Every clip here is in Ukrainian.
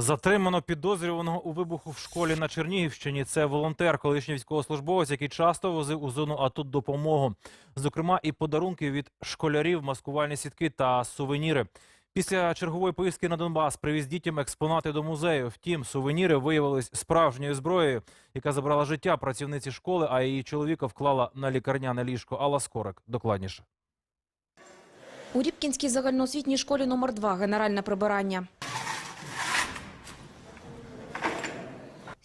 Затримано підозрюваного у вибуху в школі на Чернігівщині. Це волонтер, колишній військовослужбовець, який часто возив у зону АТО допомогу. Зокрема, і подарунки від школярів, маскувальні сітки та сувеніри. Після чергової поїздки на Донбас привіз дітям експонати до музею. Втім, сувеніри виявились справжньою зброєю, яка забрала життя працівниці школи, а її чоловіка вклала на лікарняне ліжко. Алла Скорик. Докладніше. У Рібкінській загальноосвітній школі номер 2 генеральне прибирання.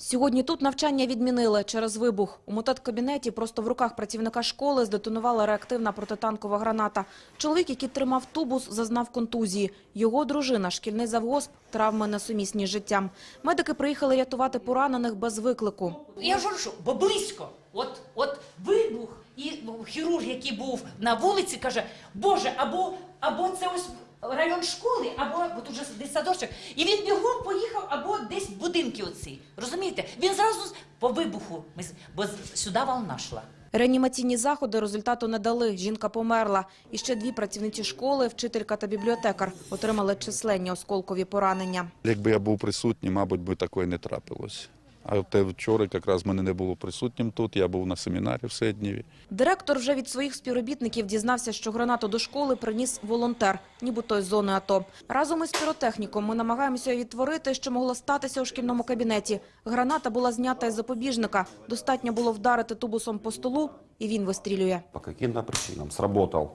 Сьогодні тут навчання відмінили через вибух. У мотат-кабінеті просто в руках працівника школи здетонувала реактивна протитанкова граната. Чоловік, який тримав тубус, зазнав контузії. Його дружина, шкільний завгосп, травми несумісні з життям. Медики приїхали рятувати поранених без виклику. Я ж що бо близько. От, от вибух, і хірург, який був на вулиці, каже: Боже, або, або це ось район школи, або бо тут же десь садочок. І він бігом поїхав, або десь будинки оці. Розумієте? Він зразу з- по вибуху, ми, з- бо сюди волна йшла. Реанімаційні заходи результату не дали. Жінка померла. І ще дві працівниці школи, вчителька та бібліотекар, отримали численні осколкові поранення. Якби я був присутній, мабуть, би такої не трапилось. А те вчора якраз мене не було присутнім тут. Я був на семінарі в Седнєві. Директор вже від своїх співробітників дізнався, що гранату до школи приніс волонтер, нібито із зони АТО. Разом із піротехніком ми намагаємося відтворити, що могло статися у шкільному кабінеті. Граната була знята із запобіжника. Достатньо було вдарити тубусом по столу, і він вистрілює. По каким-то причинам сработал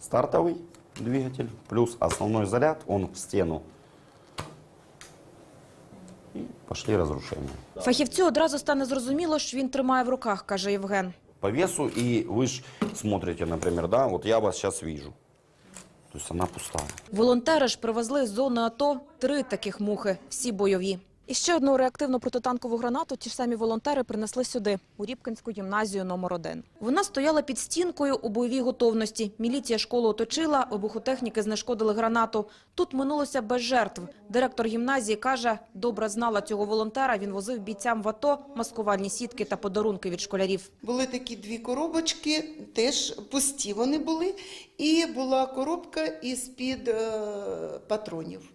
стартовый двигатель, плюс основной заряд, он в стену. Пошли разрушения. Фахівцю одразу стане зрозуміло, що він тримає в руках, каже Євген. По весу, і ви ж смотрите, наприклад, да, от я вас зараз бачу. Тобто вона пуста. Волонтери ж привезли з зони АТО три таких мухи, всі бойові. І ще одну реактивну протитанкову гранату ті ж самі волонтери принесли сюди, у Рібкінську гімназію номер 1 Вона стояла під стінкою у бойовій готовності. Міліція школу оточила, вибухотехніки знешкодили гранату. Тут минулося без жертв. Директор гімназії каже, добре знала цього волонтера. Він возив бійцям в АТО маскувальні сітки та подарунки від школярів. Були такі дві коробочки, теж пусті вони були, і була коробка із-під е, патронів.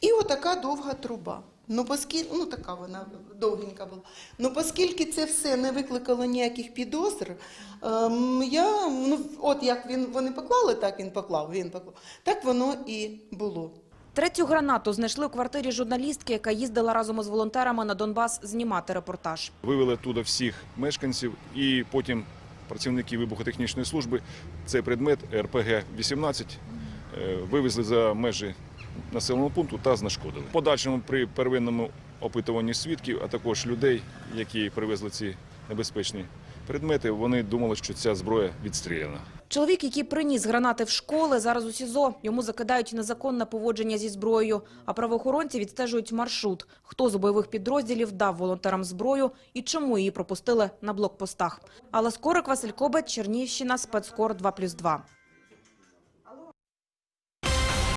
І отака довга труба. Ну, оскільки, ну така вона довгенька була. Ну, оскільки це все не викликало ніяких підозр, ем, я, ну, от як він, вони поклали, так він поклав, він поклав. Так воно і було. Третю гранату знайшли у квартирі журналістки, яка їздила разом із волонтерами на Донбас знімати репортаж. Вивели туди всіх мешканців, і потім працівники вибухотехнічної служби цей предмет РПГ-18 е, вивезли за межі населеного пункту та знешкодили. Подальшому при первинному опитуванні свідків, а також людей, які привезли ці небезпечні предмети, вони думали, що ця зброя відстріляна. Чоловік, який приніс гранати в школи, зараз у СІЗО. Йому закидають незаконне поводження зі зброєю. А правоохоронці відстежують маршрут. Хто з бойових підрозділів дав волонтерам зброю і чому її пропустили на блокпостах. Алла Скорик, Василь Кобець, Чернігівщина, спецкор 2+,2.